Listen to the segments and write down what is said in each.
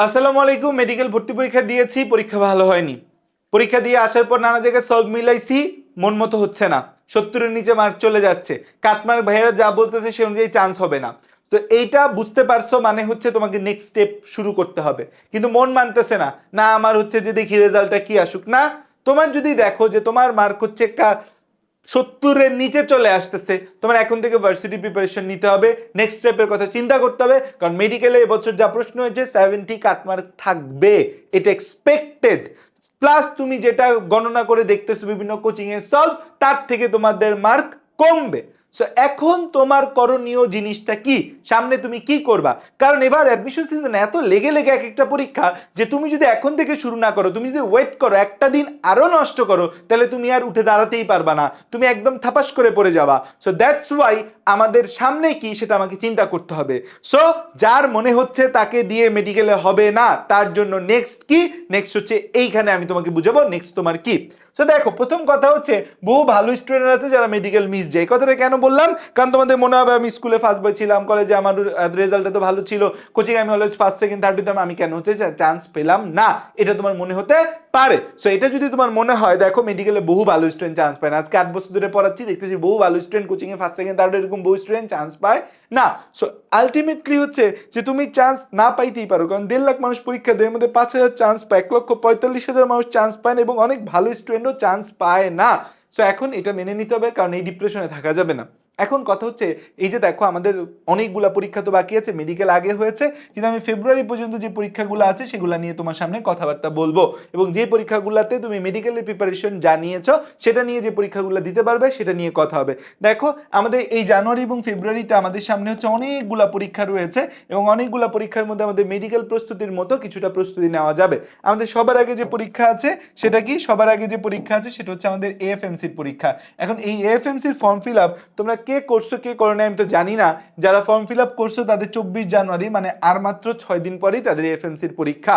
আসসালামু আলাইকুম মেডিকেল ভর্তি পরীক্ষা দিয়েছি, পরীক্ষা ভালো হয়নি। পরীক্ষা দিয়ে আসার পর নানা জায়গায় সলভ মিলাইছি, মন মতো হচ্ছে না। সত্তরের নিচে মার্ক চলে যাচ্ছে। কাটমার্ক ভাইয়েরা যা বলতেছে সে অনুযায়ী চান্স হবে না। তো এইটা বুঝতে পারছ মানে হচ্ছে তোমাকে নেক্সট স্টেপ শুরু করতে হবে। কিন্তু মন মানতেছে না। না, আমার হচ্ছে যে দেখি রেজাল্টটা কি আসুক। না, তোমার যদি দেখো যে তোমার মার্ক হচ্ছে কা- সত্তরের নিচে চলে আসতেছে। তোমার এখন থেকে ভার্সিটি প্রিপারেশন নিতে হবে। নেক্সট স্টেপের কথা চিন্তা করতে হবে। কারণ মেডিকেলে এবছর যা প্রশ্ন হয়েছে সেভেন্টি কাটমার্ক থাকবে। এটা এক্সপেক্টেড প্লাস তুমি যেটা গণনা করে দেখতেছো বিভিন্ন কোচিংয়ের সলভ তার থেকে তোমাদের মার্ক কমবে। সো এখন তোমার করণীয় জিনিসটা কি? সামনে তুমি কি করবা? কারণ এবার অ্যাডমিশন সিজন এত লেগে লেগে এক একটা পরীক্ষা যে তুমি যদি এখন থেকে শুরু না করো, তুমি যদি ওয়েট করো, একটা দিন আরও নষ্ট করো, তাহলে তুমি আর উঠে দাঁড়াতেই পারবা না। তুমি একদম থাপাস করে পড়ে যাবা। সো দ্যাটস ওয়াই আমাদের সামনে কি সেটা আমাকে চিন্তা করতে হবে। সো যার মনে হচ্ছে তাকে দিয়ে মেডিকেলে হবে না, তার জন্য নেক্সট কি? নেক্সট হচ্ছে এইখানে আমি তোমাকে বুঝাবো নেক্সট তোমার কি। সো দেখো, প্রথম কথা হচ্ছে, বহু ভালো স্টুডেন্ট আছে যারা মেডিকেল মিস যায়। কথাটা কেন বললাম, কারণ তোমাদের মনে হবে আমি স্কুলে ফার্স্ট বয় ছিলাম কলেজে আমার রেজাল্ট তো ভালো ছিল। কোচিং আমি অলওয়েজ ফার্স্ট সেকেন্ড থার্ড দিতাম আমি কেন হচ্ছে চান্স পেলাম না? এটা তোমার মনে হতে পারে। সো এটা যদি তোমার মনে হয়, দেখো মেডিকেলে বহু ভালো স্টুডেন্ট চান্স পায় না। আজকে আট বছর ধরে পড়াচ্ছি, দেখতেছি বহু ভালো স্টুডেন্ট কোচিং এ ফার্স্ট সেকেন্ড থার্ড এরকম বহু স্টুডেন্ট চান্স পায় না। সো আলটিমেটলি হচ্ছে যে তুমি চান্স না পাইতেই পারো, কারণ দেড় লাখ মানুষ পরীক্ষা দেয় মধ্যে পাঁচ হাজার চান্স পায়, এক লক্ষ পঁয়তাল্লিশ হাজার মানুষ চান্স পায় না এবং অনেক ভালো স্টুডেন্টও চান্স পায় না। সো এখন এটা মেনে নিতে হবে কারণ এই ডিপ্রেশনে থাকা যাবে না। এখন কথা হচ্ছে, এই যে দেখো আমাদের অনেকগুলা পরীক্ষা তো বাকি আছে মেডিকেল আগে হয়েছে, কিন্তু আমি ফেব্রুয়ারি পর্যন্ত যে পরীক্ষাগুলো আছে সেগুলো নিয়ে তোমার সামনে কথাবার্তা বলব। এবং যে পরীক্ষাগুলোতে তুমি মেডিকেলের প্রিপারেশন জানিয়েছো, সেটা নিয়ে যে পরীক্ষাগুলো দিতে পারবে, সেটা নিয়ে কথা হবে। দেখো, আমাদের এই জানুয়ারি এবং ফেব্রুয়ারিতে আমাদের সামনে হচ্ছে অনেকগুলা পরীক্ষা রয়েছে, এবং অনেকগুলা পরীক্ষার মধ্যে আমাদের মেডিকেল প্রস্তুতির মতো কিছুটা প্রস্তুতি নেওয়া যাবে। আমাদের সবার আগে যে পরীক্ষা আছে, সেটা কি? সবার আগে যে পরীক্ষা আছে, সেটা হচ্ছে আমাদের এএফএমসির পরীক্ষা। এখন এই এএফএমসির ফর্ম ফিল আপ তোমরা কে করছ কে করো না আমি তো জানি না। যারা ফর্ম ফিল আপ করছ তাদের চব্বিশ জানুয়ারি মানে আর মাত্র ছয় দিন পরেই তাদের এফএমসির পরীক্ষা।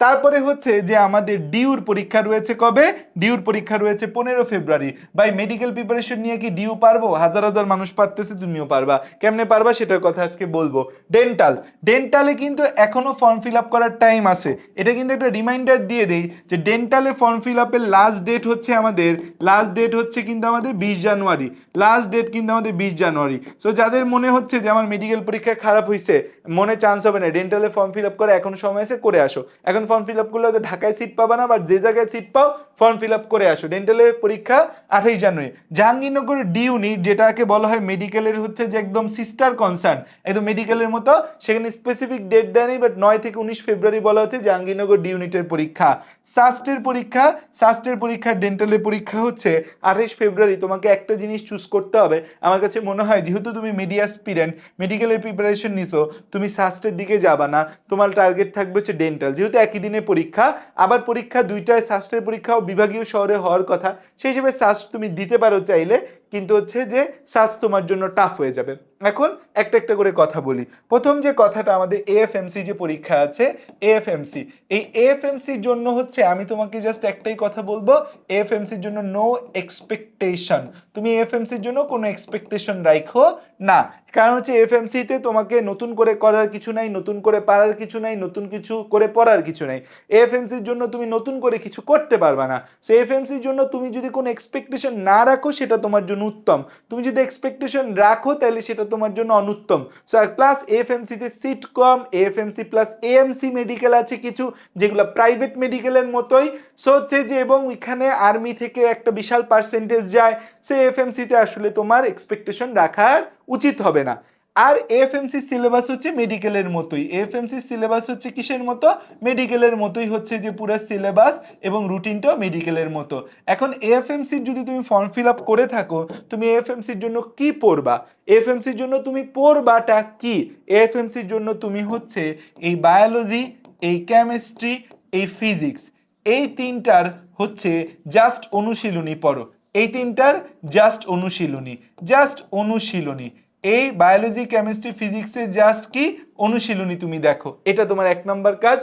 তারপরে হচ্ছে যে আমাদের ডিউর পরীক্ষা রয়েছে কবে? ডিউর পরীক্ষা রয়েছে পনেরো ফেব্রুয়ারি। বাই মেডিকেল প্রিপারেশন নিয়ে কি ডিউ পারব? হাজার হাজার মানুষ পারতেছে, তুমিও পারবা। কেমনে পারবা সেটার কথা আজকে বলব। ডেন্টাল ডেন্টালে কিন্তু এখনও ফর্ম ফিল আপ করার টাইম আছে। এটা কিন্তু একটা রিমাইন্ডার দিয়ে দেই যে ডেন্টালে ফর্ম ফিল আপের লাস্ট ডেট হচ্ছে আমাদের লাস্ট ডেট হচ্ছে কিন্তু আমাদের বিশ জানুয়ারি। লাস্ট ডেট কিন্তু আমাদের বিশ জানুয়ারি। সো যাদের মনে হচ্ছে যে আমার মেডিকেল পরীক্ষা খারাপ হয়েছে মনে চান্স হবে না। ডেন্টালে ফর্ম ফিল আপ করে এখন সময় আছে, করে আসো। এখন ফর্ম ফিল আপ করলে হয়তো ঢাকায় সিট পাবা না বা যে জায়গায় সিট পাও ফর্ম ফিল আপ করে আসো। ডেন্টালের পরীক্ষা আঠাইশ জানুয়ারি। জাহাঙ্গীরনগর ডি ইউনিট যেটাকে বলা হয় মেডিকেলের হচ্ছে যে একদম সিস্টার কনসার্ন একদম মেডিকেলের মতো, সেখানে স্পেসিফিক ডেট দেয়নি বাট নয় থেকে উনিশ ফেব্রুয়ারি বলা হচ্ছে জাহাঙ্গীরনগর ডি ইউনিটের পরীক্ষা। সাস্টের পরীক্ষা সাস্টের পরীক্ষা ডেন্টালের পরীক্ষা হচ্ছে আঠাইশ ফেব্রুয়ারি। তোমাকে একটা জিনিস চুজ করতে হবে। আমার কাছে মনে হয়, যেহেতু তুমি মিডিয়া স্পিডেন্ট মেডিকেলের প্রিপারেশন নিছো, তুমি সাস্টের দিকে যাবা না। তোমার টার্গেট থাকবে হচ্ছে ডেন্টাল যেহেতু একই দিনে পরীক্ষা, আবার পরীক্ষা দুইটায়, সাস্টের পরীক্ষাও বিভাগীয় শহরে হওয়ার কথা। সেই হিসেবে সাস্ট তুমি দিতে পারো চাইলে কিন্তু হচ্ছে যে সাস তোমার জন্য টাফ হয়ে যাবে। এখন একটা একটা করে কথা বলি। প্রথম যে কথাটা আমাদের এএফএমসি যে পরীক্ষা আছে এএফএমসি এই এএফএমসির জন্য হচ্ছে আমি তোমাকে জাস্ট একটাই কথা বলব এএফএমসির জন্য নো এক্সপেকটেশন তুমি এএফএমসির জন্য কোনো এক্সপেকটেশন রাখো না। কারণ হচ্ছে এফএমসিতে তোমাকে নতুন করে করার কিছু নাই, নতুন করে পারার কিছু নাই, নতুন কিছু করে পড়ার কিছু নাই। এফএমসির জন্য তুমি নতুন করে কিছু করতে পারবে না। সো এফএমসির জন্য তুমি যদি কোনো এক্সপেকটেশন না রাখো, সেটা তোমার জন্য উত্তম। তুমি যদি এক্সপেকটেশন রাখো, তাহলে সেটা তোমার জন্য অনুত্তম। সো প্লাস এফ এফএমসিতে সিট কম F MC plus AMC medical আছে কিছু, যেগুলো প্রাইভেট মেডিকেলের মতোই। সো হচ্ছে যে এবং ওইখানে আর্মি থেকে একটা বিশাল পার্সেন্টেজ যায়। সো সিতে আসলে তোমার এক্সপেকটেশন রাখার উচিত হবে না। আর এফ এফএমসি সিলেবাস হচ্ছে মেডিকেলের মতোই। এফ এফএমসি সিলেবাস হচ্ছে কিসের মতো? মেডিকেলের মতোই হচ্ছে যে পুরো সিলেবাস এবং রুটিনটাও মেডিকেলের মতো। এখন এফএমসির যদি তুমি ফর্ম ফিল আপ করে থাকো, তুমি এফ এফএমসির জন্য কি পড়বা? এফএমসির জন্য তুমি পড়বাটা কি? এফএমসির জন্য তুমি হচ্ছে এই বায়োলজি এই কেমিস্ট্রি এই ফিজিক্স এই তিনটার হচ্ছে জাস্ট অনুশীলনী পড়ো। এই তিনটার জাস্ট অনুশীলনী। জাস্ট অনুশীলনী। এই বায়োলজি কেমিস্ট্রি ফিজিক্সে জাস্ট কি? অনুশীলনী তুমি দেখো। এটা তোমার এক নম্বর কাজ।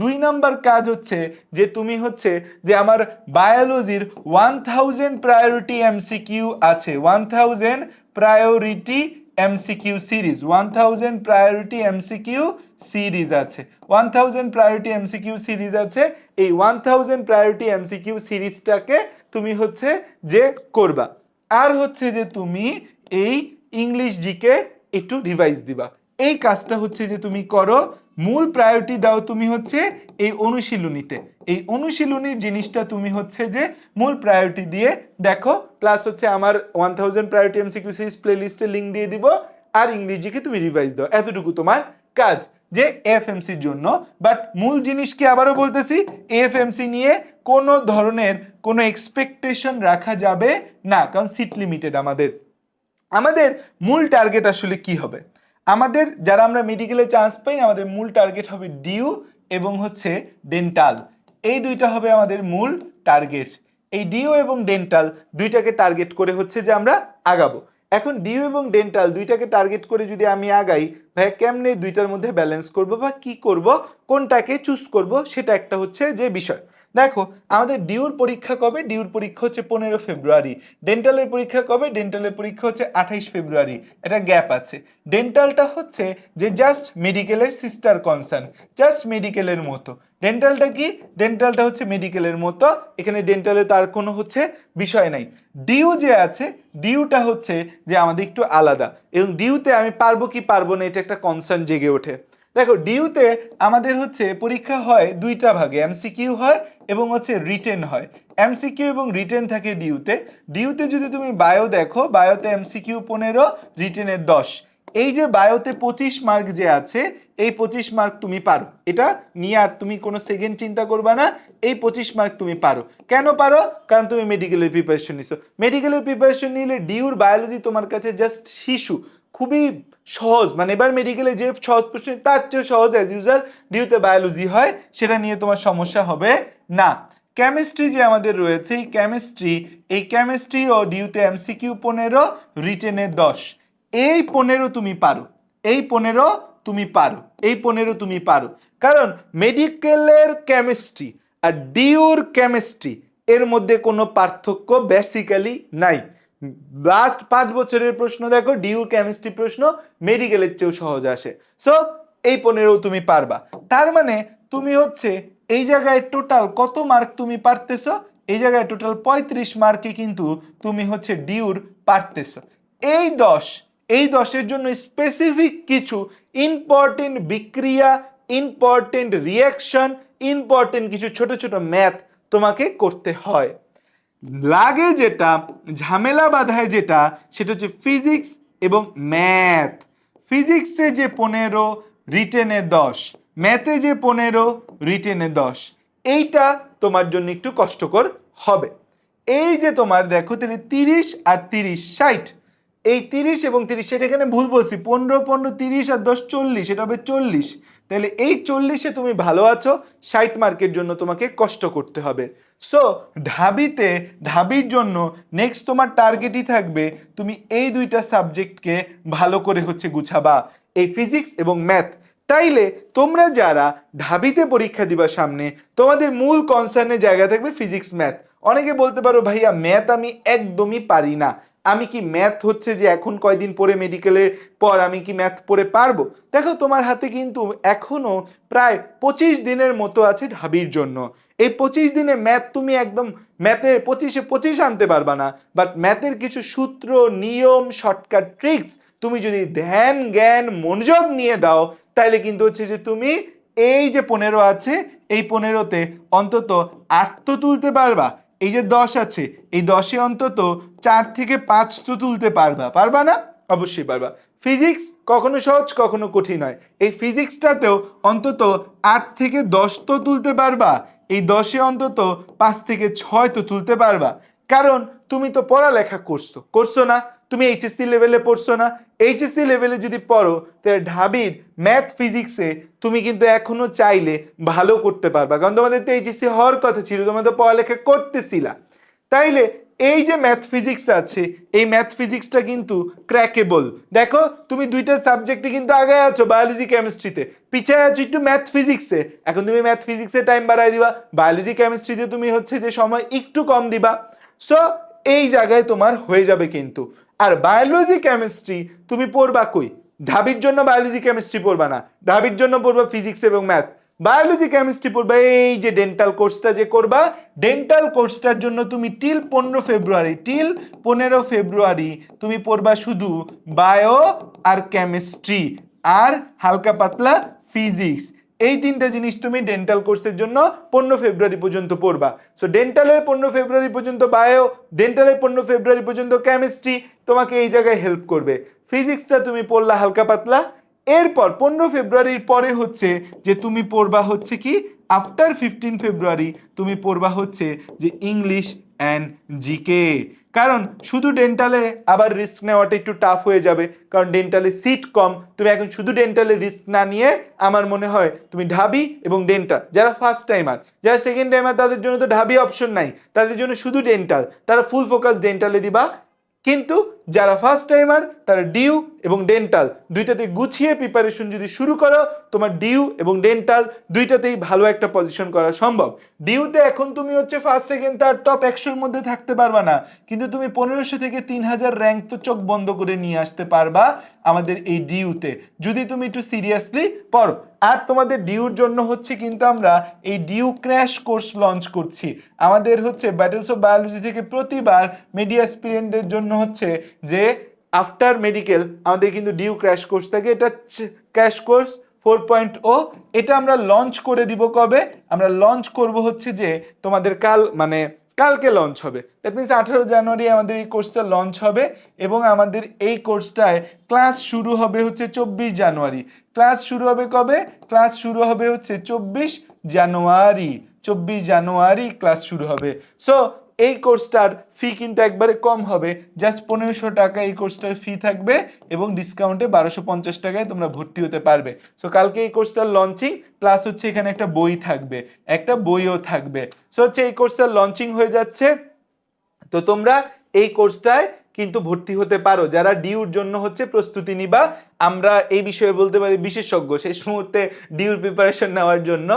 দুই নম্বর কাজ হচ্ছে যে তুমি হচ্ছে যে আমার বায়োলজির ওয়ান থাউজেন্ড প্রায়োরিটি এমসিকিউ আছে। One thousand priority MCQ series one thousand priority MCQ series আছে। One thousand priority MCQ series আছে। এই ওয়ান থাউজেন্ড প্রায়োরিটি এমসিকিউ সিরিজটাকে তুমি হচ্ছে যে করবা। আর হচ্ছে যে তুমি এই ইংলিশ জিকে একটু রিভাইজ দিবা। এই কাজটা হচ্ছে যে তুমি করো, মূল প্রায়োরিটি দাও তুমি হচ্ছে এই অনুশীলনীতে। এই অনুশীলনীর জিনিসটা তুমি হচ্ছে যে মূল প্রায়োরিটি দিয়ে দেখো প্লাস হচ্ছে আমার one thousand priority MCQ series play লিস্টে লিঙ্ক দিয়ে দিব, আর ইংরেজিকে তুমি রিভাইজ দাও। এতটুকু তোমার কাজ যে এফ এফএমসির জন্য। বাট মূল জিনিস কি আবারও বলতেছি এফ এফএমসি নিয়ে কোনো ধরনের কোনো এক্সপেকটেশন রাখা যাবে না, কারণ সিট লিমিটেড আমাদের। আমাদের মূল টার্গেট আসলে কি হবে? আমাদের যারা আমরা মেডিকেলে চান্স পাই না আমাদের মূল টার্গেট হবে ডিউ এবং হচ্ছে ডেন্টাল এই দুইটা হবে আমাদের মূল টার্গেট এই ডিও এবং ডেন্টাল দুইটাকে টার্গেট করে হচ্ছে যে আমরা আগাবো। এখন ডিও এবং ডেন্টাল দুইটাকে টার্গেট করে যদি আমি আগাই ভাইয়া কেমনে দুইটার মধ্যে ব্যালেন্স করব বা কি করব, কোনটাকে চুজ করব, সেটা একটা হচ্ছে যে বিষয়। দেখো, আমাদের ডিউর পরীক্ষা কবে? ডিউর পরীক্ষা হচ্ছে পনেরো ফেব্রুয়ারি। ডেন্টালের পরীক্ষা কবে? ডেন্টালের পরীক্ষা হচ্ছে আঠাইশ ফেব্রুয়ারি। এটা গ্যাপ আছে। ডেন্টালটা হচ্ছে যে জাস্ট মেডিকেলের সিস্টার কনসার্ন জাস্ট মেডিকেলের মতো। ডেন্টালটা কি? ডেন্টালটা হচ্ছে মেডিকেলের মতো। এখানে ডেন্টালে তার কোনো হচ্ছে বিষয় নাই। ডিউ যে আছে, ডিউটা হচ্ছে যে আমাদের একটু আলাদা। এবং ডিউতে আমি পারব কি পারব না, এটা একটা কনসার্ন জেগে ওঠে। দেখো ডিউতে আমাদের হচ্ছে পরীক্ষা হয় দুইটা ভাগে এমসিকিউ হয় এবং হচ্ছে রিটেন হয়। এমসিকিউ এবং রিটেন থাকে ডিউতে ডিউতে যদি তুমি বায়ো দেখো বায়োতে এমসিকিউ পনেরো রিটেনের দশ। এই যে বায়োতে পঁচিশ মার্ক যে আছে, এই পঁচিশ মার্ক তুমি পারো। এটা নিয়ে আর তুমি কোনো সেকেন্ড চিন্তা করবা না, এই পঁচিশ মার্ক তুমি পারো। কেন পারো? কারণ তুমি মেডিকেলের প্রিপারেশন নিছো। মেডিকেলের প্রিপারেশন নিলে ডিউর বায়োলজি তোমার কাছে জাস্ট শিশু। খুবই সহজ। মানে এবার মেডিকেলে যে সহজ প্রশ্ন, তার চেয়ে সহজ অ্যাজ ইউজাল ডিউতে বায়োলজি হয়, সেটা নিয়ে তোমার সমস্যা হবে না। কেমিস্ট্রি যে আমাদের রয়েছে, এই কেমিস্ট্রি এই কেমিস্ট্রি ও ডিউতে এমসিকিউ পনেরো রিটেনে দশ। এই পনেরো তুমি পারো, এই পনেরো তুমি পারো, এই পনেরো তুমি পারো। কারণ মেডিকেলের কেমিস্ট্রি আর ডিউর কেমিস্ট্রি এর মধ্যে কোনো পার্থক্য বেসিক্যালি নাই। লাস্ট পাঁচ বছরের প্রশ্ন দেখো, ডিউ কেমিস্ট্রি প্রশ্ন মেডিকেলের চেয়েও সহজ আসে। সো এই পনেরো তুমি পারবা। তার মানে তুমি হচ্ছে এই জায়গায় টোটাল কত মার্ক তুমি পারতেছো? এই জায়গায় টোটাল পঁয়ত্রিশ মার্কে কিন্তু তুমি হচ্ছে ডিউর পারতেছো। এই দশ, এই দশের জন্য স্পেসিফিক কিছু ইম্পর্টেন্ট বিক্রিয়া ইম্পর্টেন্ট রিয়াকশন ইম্পর্টেন্ট কিছু ছোট ছোট ম্যাথ তোমাকে করতে হয়। লাগে যেটা, ঝামেলা বাধায় যেটা, সেটা হচ্ছে ফিজিক্স এবং ম্যাথ ফিজিক্সে যে পনেরো রিটেনে দশ। ম্যাথে যে পনেরো রিটেনে দশ। এইটা তোমার জন্য একটু কষ্টকর হবে। এই যে তোমার দেখো তাহলে তিরিশ আর তিরিশ ষাট। এই তিরিশ এবং তিরিশ সেটা এখানে ভুল বলছি। পনেরো পনেরো, তিরিশ আর দশ, চল্লিশ। এটা হবে চল্লিশ। তাহলে এই চল্লিশে তুমি ভালো আছো। ষাট মার্কের জন্য তোমাকে কষ্ট করতে হবে। সো ঢাবিতে, ঢাবির জন্য নেক্সট তোমার টার্গেটই থাকবে, তুমি এই দুইটা সাবজেক্টকে ভালো করে হচ্ছে গুছাবা। এই ফিজিক্স এবং ম্যাথ তাইলে তোমরা যারা ঢাবিতে পরীক্ষা দিবা সামনে, তোমাদের মূল কনসার্নের জায়গা থাকবে ফিজিক্স ম্যাথ অনেকে বলতে পারো, ভাইয়া ম্যাথ আমি একদমই পারি না। আমি কি ম্যাথ হচ্ছে যে এখন কয়দিন পরে মেডিকেলের পর আমি কি ম্যাথ পড়ে পারব? দেখো, তোমার হাতে কিন্তু এখনও প্রায় পঁচিশ দিনের মতো আছে ঢাবির জন্য। এই পঁচিশ দিনে ম্যাথ তুমি একদম ম্যাথের পঁচিশে পঁচিশ আনতে পারবা না বাট ম্যাথের কিছু সূত্র, নিয়ম শর্টকাট ট্রিক্স তুমি যদি ধ্যান, জ্ঞান, মনোযোগ নিয়ে দাও তাহলে কিন্তু হচ্ছে যে তুমি এই যে পনেরো আছে, এই পনেরোতে অন্তত আট তো তুলতে পারবা, এই যে দশ আছে, এই দশে অন্তত চার থেকে পাঁচ তো তুলতে পারবা পারবা না? অবশ্যই পারবা। ফিজিক্স কখনো সহজ, কখনো কঠিন হয় এই ফিজিক্সটাতেও অন্তত আট থেকে দশ তো তুলতে পারবা এই দশে অন্তত পাঁচ থেকে ছয় তো তুলতে পারবা। কারণ তুমি তো পড়ালেখা করছ। করছ না, তুমি এইচএসসি লেভেলে পড়ছো না। এইচএসসি লেভেলে যদি পড়ো, তাহলে ঢাবির ম্যাথ ফিজিক্সে তুমি কিন্তু এখনও চাইলে ভালো করতে পারবা। কারণ তোমাদের তো এইচএসসি হওয়ার কথা ছিল, তোমাদের তো পড়ালেখা করতেছিলা। তাইলে এই যে ম্যাথ ফিজিক্স আছে, এই ম্যাথ ফিজিক্সটা কিন্তু ক্র্যাকেবল দেখো, তুমি দুইটা সাবজেক্টে কিন্তু আগে আছো বায়োলজি কেমিস্ট্রিতে পিছিয়ে আছো একটু ম্যাথ ফিজিক্সে এখন তুমি ম্যাথ ফিজিক্সে টাইম বাড়াই দিবা। বায়োলজি কেমিস্ট্রিতে তুমি হচ্ছে যে সময় একটু কম দিবা। সো এই জায়গায় তোমার হয়ে যাবে কিন্তু। আর বায়োলজি কেমিস্ট্রি তুমি পড়বা কই? ঢাবির জন্য বায়োলজি কেমিস্ট্রি পড়বা না। ঢাবির জন্য পড়বা ফিজিক্স এবং ম্যাথ বায়োলজি কেমিস্ট্রি পড়বা, এই যে ডেন্টাল কোর্সটা যে করবা ডেন্টাল কোর্সটার জন্য তুমি টিল পনেরো ফেব্রুয়ারি টিল পনেরো ফেব্রুয়ারি তুমি পড়বা শুধু বায়ো আর কেমিস্ট্রি আর হালকা পাতলা ফিজিক্স এই তিনটা জিনিস তুমি ডেন্টাল কোর্সের জন্য পনেরো ফেব্রুয়ারি পর্যন্ত পড়বা। সো ডেন্টালের পনেরো ফেব্রুয়ারি পর্যন্ত বায়ো ডেন্টালের পনেরো ফেব্রুয়ারি পর্যন্ত কেমিস্ট্রি তোমাকে এই জায়গায় হেল্প করবে। ফিজিক্সটা তুমি পড়লা হালকা পাতলা এরপর পনেরো ফেব্রুয়ারির পরে হচ্ছে যে তুমি পড়বা হচ্ছে কি? আফটার ফিফটিন ফেব্রুয়ারি তুমি পড়বা হচ্ছে যে ইংলিশ অ্যান্ড জিকে কারণ শুধু ডেন্টালে আবার রিস্ক নেওয়াটা একটু টাফ হয়ে যাবে। কারণ ডেন্টালে সিট কম। তুমি এখন শুধু ডেন্টালে রিস্ক না নিয়ে আমার মনে হয় তুমি ঢাবি এবং ডেন্টাল যারা ফার্স্ট টাইমার যারা সেকেন্ড টাইমার তাদের জন্য তো ঢাবি অপশন নাই। তাদের জন্য শুধু ডেন্টাল তারা ফুল ফোকাস ডেন্টালে দিবা। কিন্তু যারা ফার্স্ট টাইমার তারা ডিউ এবং ডেন্টাল দুইটাতে গুছিয়ে প্রিপারেশন যদি শুরু করো, তোমার ডিউ এবং ডেন্টাল দুইটাতেই ভালো একটা পজিশন করা সম্ভব। ডিউতে এখন তুমি হচ্ছে ফার্স্ট সেকেন্ড তার টপ একশোর মধ্যে থাকতে পারবা না। কিন্তু তুমি পনেরোশো থেকে তিন হাজার র্যাঙ্ক তো চোখ বন্ধ করে নিয়ে আসতে পারবা আমাদের এই ডিউতে যদি তুমি একটু সিরিয়াসলি পড়ো। আর তোমাদের ডিউর জন্য হচ্ছে কিন্তু আমরা এই ডিউ ক্র্যাশ কোর্স লঞ্চ করছি। আমাদের হচ্ছে ব্যাটেলস অফ বায়োলজি থেকে প্রতিবার মিডিয়া স্টুডেন্টদের জন্য হচ্ছে যে আফটার মেডিকেল আমাদের কিন্তু ডিউ ক্র্যাশ কোর্স থাকে, এটা crash course four point O এটা আমরা লঞ্চ করে দিব কবে? আমরা লঞ্চ করব হচ্ছে যে তোমাদের কাল মানে কালকে লঞ্চ হবে। দ্যাট মিনস আঠারো জানুয়ারি আমাদের এই কোর্সটা লঞ্চ হবে এবং আমাদের এই কোর্সটায় ক্লাস শুরু হবে হচ্ছে চব্বিশ জানুয়ারি। ক্লাস শুরু হবে কবে? ক্লাস শুরু হবে হচ্ছে চব্বিশ জানুয়ারি। চব্বিশ জানুয়ারি ক্লাস শুরু হবে। সো এই কোর্সটার ফি কিন্তু একবারে কম হবে। জাস্ট পনেরোশো টাকা এই কোর্সটার ফি থাকবে এবং ডিসকাউন্টে বারোশো পঞ্চাশ টাকায় তোমরা ভর্তি হতে পারবে। সো কালকে এই কোর্সটার লঞ্চিং প্লাস হচ্ছে এখানে একটা বই থাকবে। একটা বইও থাকবে। সো হচ্ছে এই কোর্সটার লঞ্চিং হয়ে যাচ্ছে। তো তোমরা এই কোর্সটায় কিন্তু ভর্তি হতে পারো। যারা ডিউর জন্য হচ্ছে প্রস্তুতি নিবা, আমরা এই বিষয়ে বলতে পারি বিশেষজ্ঞ। শেষ মুহূর্তে ডিউর প্রিপারেশন নেওয়ার জন্য।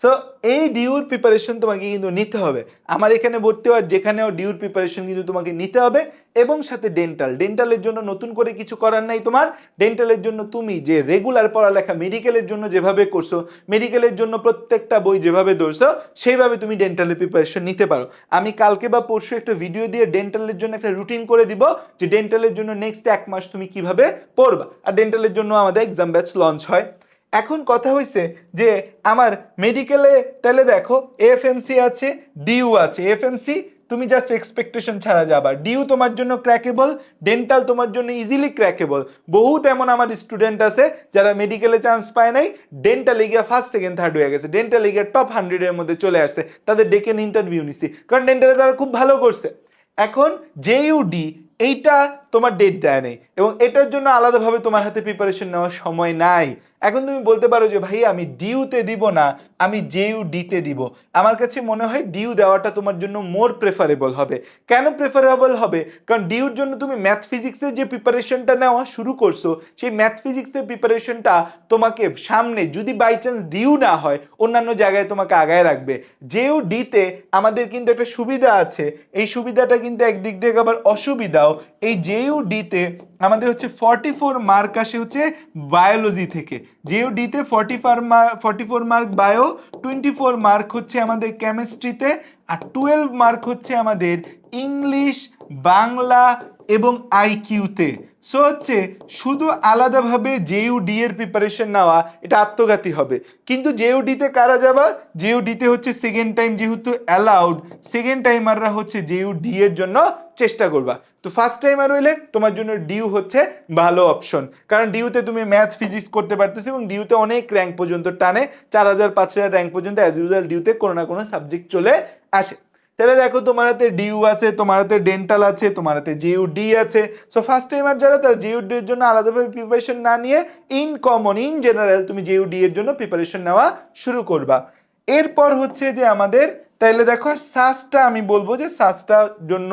সো এই ডিউর প্রিপারেশন তোমাকে কিন্তু নিতে হবে। আমার এখানে ভর্তি হওয়ার যেখানেও ডিউর প্রিপারেশন কিন্তু তোমাকে নিতে হবে এবং সাথে ডেন্টাল ডেন্টালের জন্য নতুন করে কিছু করার নাই তোমার। ডেন্টালের জন্য তুমি যে রেগুলার পড়ালেখা মেডিকেলের জন্য যেভাবে করছ মেডিকেলের জন্য প্রত্যেকটা বই যেভাবে ধরছো, সেইভাবে তুমি ডেন্টালের প্রিপারেশন নিতে পারো। আমি কালকে বা পরশু একটা ভিডিও দিয়ে ডেন্টালের জন্য একটা রুটিন করে দিব, যে ডেন্টালের জন্য নেক্সট এক মাস তুমি কীভাবে পড়বা। আর ডেন্টালের জন্য আমাদের এক্সাম ব্যাচ লঞ্চ হয়। এখন কথা হয়েছে যে আমার মেডিকেলে তাহলে দেখো এফএমসি আছে ডিউ আছে। এফএমসি তুমি জাস্ট এক্সপেকটেশন ছাড়া যাবা। ডিউ তোমার জন্য ক্র্যাকেবল ডেন্টাল তোমার জন্য ইজিলি ক্র্যাকেবল বহুত এমন আমার স্টুডেন্ট আছে যারা মেডিকেলে চান্স পায় নাই ডেন্টালে গিয়ে ফার্স্ট সেকেন্ড থার্ড হয়ে গেছে। ডেন্টালে গিয়ে টপ হান্ড্রেডের মধ্যে চলে আসছে। তাদের ডেকে ইন্টারভিউ নিছি। কারণ ডেন্টালে তারা খুব ভালো করছে। এখন জেইউডি এইটা তোমার ডেট দেয় নেই এবং এটার জন্য আলাদাভাবে তোমার হাতে প্রিপারেশন নেওয়ার সময় নাই। এখন তুমি বলতে পারো যে ভাই আমি ডিউতে দিব না, আমি জেইউ ডিতে দিব। আমার কাছে মনে হয় ডিউ দেওয়াটা তোমার জন্য মোর প্রেফারেবল হবে। কেন প্রেফারেবল হবে? কারণ ডিউর জন্য তুমি ম্যাথ ফিজিক্সের যে প্রিপারেশনটা নেওয়া শুরু করছ, সেই ম্যাথ ফিজিক্সের প্রিপারেশনটা তোমাকে সামনে যদি বাই চান্স ডিউ না হয়, অন্যান্য জায়গায় তোমাকে আগায় রাখবে। জেইউ ডিতে আমাদের কিন্তু একটা সুবিধা আছে। এই সুবিধাটা কিন্তু একদিক থেকে আবার অসুবিধাও। এই জেইউ ডিতে আমাদের হচ্ছে ফর্টি ফোর মার্ক আসে হচ্ছে বায়োলজি থেকে। জেইউ ডিতে forty four mark forty four mark bio twenty four mark হচ্ছে আমাদের কেমিস্ট্রিতে আর টুয়েলভ মার্ক হচ্ছে আমাদের ইংলিশ বাংলা এবং আইকিউতে সো হচ্ছে শুধু আলাদাভাবে জেইউ ডি এর প্রিপারেশন নেওয়া, এটা আত্মঘাতী হবে। কিন্তু জেইউ ডিতে কারা যাবা? জেইউ ডিতে হচ্ছে সেকেন্ড টাইম যেহেতু অ্যালাউড সেকেন্ড টাইমাররা হচ্ছে জেইউ ডি এর জন্য চেষ্টা করবা। তো ফার্স্ট টাইমার হইলে তোমার জন্য ডিউ হচ্ছে ভালো অপশন কারণ ডিউতে তুমি ম্যাথ ফিজিক্স করতে পারতেছো এবং ডিউতে অনেক র্যাঙ্ক পর্যন্ত টানে। চার হাজার, পাঁচ হাজার র্যাঙ্ক পর্যন্ত অ্যাজ ইউজুয়াল ডিউতে কোনো না কোনো সাবজেক্ট চলে আসে। তাহলে দেখো তোমার হাতে ডিউ আছে, তোমার হাতে ডেন্টাল আছে, তোমার হাতে জিউ ডি আছে। সো ফার্স্ট টাইমার যারা, তারা জিউ এর জন্য আলাদাভাবে প্রিপারেশন না নিয়ে ইন কমন ইন জেনারেল তুমি জিউ ডি এর জন্য প্রিপারেশন নেওয়া শুরু করবা। এরপর হচ্ছে যে আমাদের তাইলে দেখো সাসটা আমি বলব যে সাসটার জন্য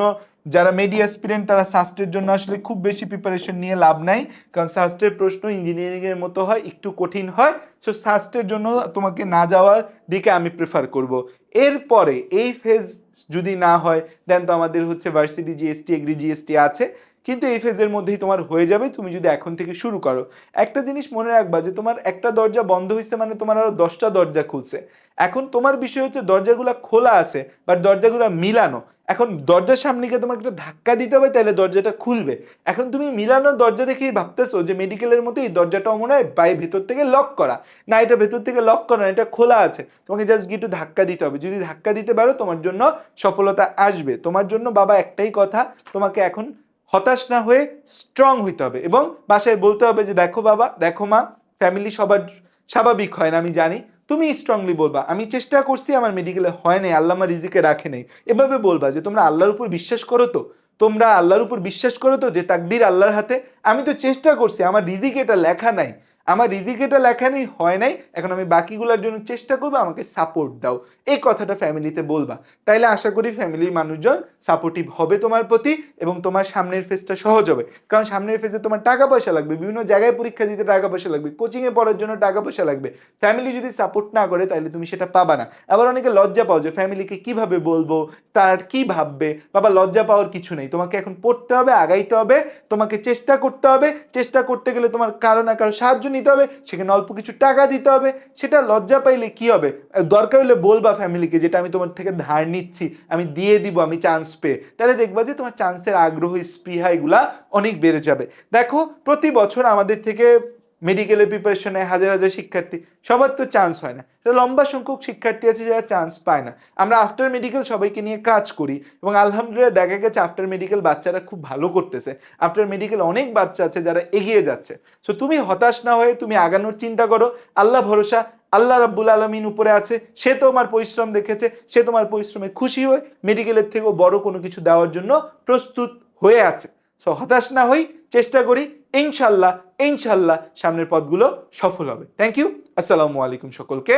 যারা মেডি অ্যাসপিরেন্ট তারা সাস্টের জন্য আসলে খুব বেশি প্রিপারেশন নিয়ে লাভ নাই। কারণ সাস্টের প্রশ্ন ইঞ্জিনিয়ারিং এর মতো হয়, একটু কঠিন হয়। সো সাস্টের জন্য তোমাকে না যাওয়ার দিকে আমি প্রেফার করব। এরপরে, এই ফেজ যদি না হয় দেন তো আমাদের হচ্ছে ভার্সিটি জিএসটি এগ্রি জিএসটি আছে। কিন্তু এই ফেজের মধ্যেই তোমার হয়ে যাবে তুমি যদি এখন থেকে শুরু করো। একটা জিনিস মনে রাখবা যে তোমার একটা দরজা বন্ধ হয়েছে মানে তোমার আরও দশটা দরজা খুলছে। এখন তোমার বিষয় হচ্ছে দরজাগুলো খোলা আছে বাট দরজাগুলো মিলানো। এখন দরজার সামনে গিয়ে তোমাকে একটা ধাক্কা দিতে হবে তাহলে দরজাটা খুলবে। এখন তুমি মিলানো দরজা দেখেই ভাবতেছো যে মেডিকেলের মতো এই দরজাটাও মনে হয় বাই ভেতর থেকে লক করা। না এটা ভেতর থেকে লক করা না, এটা খোলা আছে। তোমাকে জাস্ট গিয়ে একটু ধাক্কা দিতে হবে। যদি ধাক্কা দিতে পারো তোমার জন্য সফলতা আসবে। তোমার জন্য বাবা একটাই কথা তোমাকে এখন হতাশ না হয়ে স্ট্রং হইতে হবে এবং বাসায় বলতে হবে যে, দেখো বাবা, দেখো মা ফ্যামিলি সবার স্বাভাবিক হয় না, আমি জানি। তুমি স্ট্রংলি বলবা। আমি চেষ্টা করছি আমার মেডিকেলে হয় নাই, আল্লাহ আমার রিজিকে রাখে নেই। এভাবে বলবা যে, তোমরা আল্লাহর উপর বিশ্বাস করো তো। তোমরা আল্লাহর উপর বিশ্বাস করো তো যে, তাকদির আল্লাহর হাতে। আমি তো চেষ্টা করছি, আমার রিজিকে এটা লেখা নাই। আমার রিজিকে এটা লেখা নেই হয় নাই, এখন আমি বাকিগুলোর জন্য চেষ্টা করব, আমাকে সাপোর্ট দাও। এই কথাটা ফ্যামিলিতে বলবা। তাইলে আশা করি ফ্যামিলির মানুষজন সাপোর্টিভ হবে তোমার প্রতি এবং তোমার সামনের ফেজটা সহজ হবে। কারণ সামনের ফেজে তোমার টাকা পয়সা লাগবে, বিভিন্ন জায়গায় পরীক্ষা দিতে টাকা পয়সা লাগবে কোচিংয়ে পড়ার জন্য টাকা পয়সা লাগবে। ফ্যামিলি যদি সাপোর্ট না করে তাহলে তুমি সেটা পাবা না। আবার অনেকে লজ্জা পাও যে ফ্যামিলিকে কীভাবে বলব, তার কি ভাববে? বাবা, লজ্জা পাওয়ার কিছু নেই। তোমাকে এখন পড়তে হবে, আগাইতে হবে, তোমাকে চেষ্টা করতে হবে। চেষ্টা করতে গেলে তোমার কারও না কারও সাহায্য নিতে হবে, সেখানে অল্প কিছু টাকা দিতে হবে, সেটা লজ্জা পাইলে কি হবে? দরকার হলে বলবা ফ্যামিলিকে যেটা আমি তোমার থেকে ধার নিচ্ছি, আমি দিয়ে দিব, আমি চান্স পেয়ে। তাহলে দেখবা যে তোমার চান্সের আগ্রহ, স্পৃহা এগুলা অনেক বেড়ে যাবে। দেখো, প্রতি বছর আমাদের থেকে মেডিকেলে প্রিপারেশনে হাজার হাজার শিক্ষার্থী, সবার তো চান্স হয় না। লম্বা সংখ্যক শিক্ষার্থী আছে যারা চান্স পায় না। আমরা আফটার মেডিকেল সবাইকে নিয়ে কাজ করি এবং আলহামদুলিল্লাহ দেখা গেছে আফটার মেডিকেল বাচ্চারা খুব ভালো করতেছে। আফটার মেডিকেল অনেক বাচ্চা আছে যারা এগিয়ে যাচ্ছে। সো তুমি হতাশ না হয়ে তুমি আগানোর চিন্তা করো। আল্লাহ ভরসা, আল্লাহ রাব্বুল আলমিন উপরে আছে। সে তোমার পরিশ্রম দেখেছে, সে তোমার পরিশ্রমে খুশি হয়ে মেডিকেলের থেকেও বড় কোনো কিছু দেওয়ার জন্য প্রস্তুত হয়ে আছে। সো হতাশ না হই, চেষ্টা করি ইনশাল্লাহ ইনশাল্লাহ সামনের পথগুলো সফল হবে। থ্যাংক ইউ আসসালামু আলাইকুম সকলকে।